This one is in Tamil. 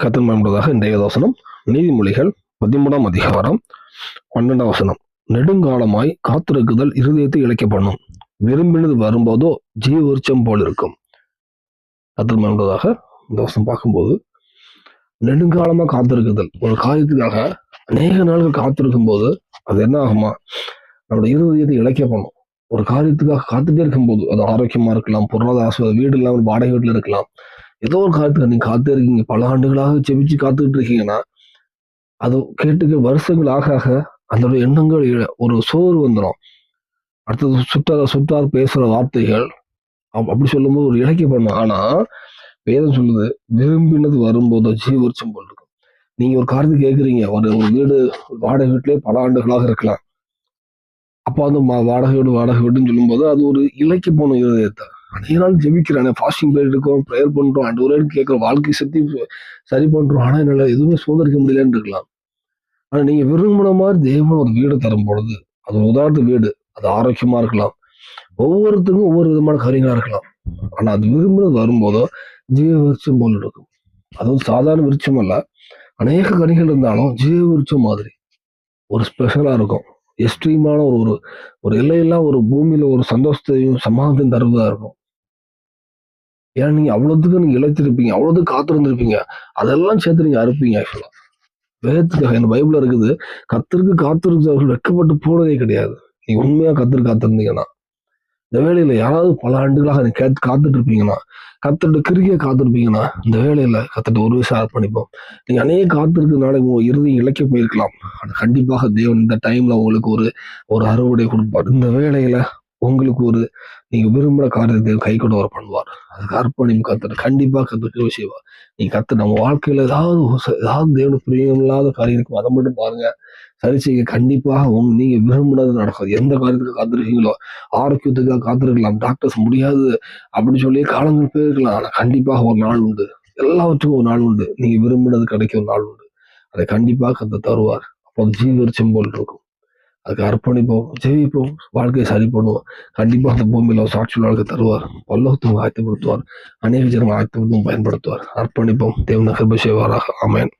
கத்தன் பயன்படுவதாக இன்றைய வசனம். நீதிமொழிகள் பதிமூணாம் அதிகாரம் பன்னெண்டாம் வசனம். நெடுங்காலமாய் காத்திருக்குதல் இருதயத்தை இழைக்கப்படணும் விரும்பினது வரும்போதோ ஜீவ விருட்சம் போல் இருக்கும் கத்தன் பயன்படுவதாக இந்த வசனம் பார்க்கும்போது நெடுங்காலமா காத்திருக்குதல். ஒரு காரியத்துக்காக அநேக நாள்கள் காத்திருக்கும் போது அது என்ன ஆகுமா? நம்மளோட இருதயத்தை இழைக்க பண்ணும் ஒரு காரியத்துக்காக காத்துட்டே இருக்கும்போது அது ஆரோக்கியமா இருக்கலாம் பொருளாதார வீடு இல்லாமல் வாடகை வீட்டில் இருக்கலாம். ஏதோ ஒரு காரியத்துக்கு நீங்க காத்து இருக்கீங்க பல ஆண்டுகளாக செபிச்சு காத்துக்கிட்டு இருக்கீங்கன்னா அது கேட்டுக்க வருஷங்கள் ஆக ஆக அதோட எண்ணங்கள் இழ- ஒரு சோறு வந்துடும் அடுத்தது சுற்றார சுட்டார் பேசுற வார்த்தைகள் அப்~ அப்படி சொல்லும்போது ஒரு இலக்கிய பண்ணும். ஆனா வேதம் சொல்லுது விரும்பினது வரும்போது ஜீவரிச்சம் போல் இருக்கும். நீங்க ஒரு காரியத்தை கேட்குறீங்க ஒரு ஒரு வீடு வாடகை வீட்டிலே பல ஆண்டுகளாக இருக்கலாம். அப்போ வந்து வாடகை வீடு வாடகை வீடுன்னு சொல்லும்போது அது ஒரு இலக்கிய போன இருதயத்தை அதே நாள் ஜெபிக்கிறேன் ஃபாஸ்டிங் போயிட்டு இருக்கோம் ப்ரேயர் பண்ணுறோம் அண்ட் ஒரு கேட்குறோம் வாழ்க்கை சக்தி சரி பண்ணுறோம் ஆனால் என்னால் எதுவுமே சுதந்திரிக்க முடியலன்னு இருக்கலாம். ஆனால் நீங்கள் விரும்பின மாதிரி தேவன் ஒரு வீடு தரும் பொழுது அது ஒரு உதாரணத்து வீடு. அது ஆரோக்கியமாக இருக்கலாம். ஒவ்வொருத்தருக்கும் ஒவ்வொரு விதமான காரியங்களாக இருக்கலாம். ஆனால் அது விரும்பினது வரும்போதோ ஜீவ விருட்சம் போல் இருக்கும். அதுவும் சாதாரண விருட்சம் அல்ல. அநேக கனிகள் இருந்தாலும் ஜீவ விருட்சம் மாதிரி ஒரு ஸ்பெஷலாக இருக்கும். எக்ஸ்ட்ரீமான ஒரு ஒரு ஒரு எல்லையெல்லாம் ஒரு பூமியில் ஒரு சந்தோஷத்தையும் சமாதத்தையும் தருவதாக இருக்கும். ஏன்னா நீங்க அவ்வளவுக்கு நீங்க இழைத்திருப்பீங்க அவ்வளவுக்கு காத்திருந்திருப்பீங்க. அதெல்லாம் சேர்த்து நீங்க அறுப்பீங்க ஆக்சுவலா வேதத்துக்காக இந்த பைபிள்ல இருக்குது கத்திற்கு காத்திருந்தவர்கள் வெட்கப்பட்டு போனதே கிடையாது. நீங்க உண்மையா கத்திர காத்திருந்தீங்கன்னா. இந்த வேலையில யாராவது பல ஆண்டுகளாக நீங்க கேட்டு காத்துட்டு இருப்பீங்கன்னா கத்துட்டு கிருகிய காத்திருப்பீங்கன்னா இந்த வேலையில கத்துட்டு ஒரு விஷயம் அர்ப்பணிப்போம் நீங்க அநேக காத்திருக்கிறதுனால உங்க இறுதி இழைக்க போயிருக்கலாம். ஆனா கண்டிப்பாக தேவன் இந்த டைம்ல உங்களுக்கு ஒரு ஒரு அறுவடை கொடுப்பார். இந்த வேலையில உங்களுக்கு ஒரு நீங்க விரும்புகிற காரியத்தை கை கொண்டு வர பண்ணுவார். அதுக்கு அர்ப்பணிப்பு கத்துட்டு கண்டிப்பா கத்துக்க செய்வார். நீங்க கற்று நம்ம வாழ்க்கையில ஏதாவது ஏதாவது ச- ஏதாவது தேவனுக்கு காரியம் இருக்கும். அதை மட்டும் பாருங்க. சரி செய்ய கண்டிப்பாக உங்க நீங்க விரும்பினது நடக்காது. எந்த காரியத்துக்கு காத்திருக்கீங்களோ ஆரோக்கியத்துக்காக காத்திருக்கலாம். டாக்டர்ஸ் முடியாது அப்படின்னு சொல்லி காலங்கள் போயிருக்கலாம். ஆனா கண்டிப்பாக ஒரு நாள் உண்டு. எல்லாவற்றுக்கும் ஒரு நாள் உண்டு. நீங்க விரும்பினது கிடைக்க ஒரு நாள் உண்டு. அதை கண்டிப்பாக கற்று தருவார். அப்போ ஜீவரிச்சம் போல் இருக்கும். அதுக்கு அர்ப்பணிப்போம் ஜெயிப்போம் வாழ்க்கையை சரி பண்ணுவோம் கண்டிப்பா அந்த பூமியில் ஒரு சாட்சி வாழ்க்கை தருவார். பல்லவத்துவம் ஆயத்தப்படுத்துவார். அநேக ஜனங்கள் ஆயத்தப்படுத்தும் பயன்படுத்துவார். அர்ப்பணிப்போம். தேவன கிருப செய்வாராக. ஆமேன்.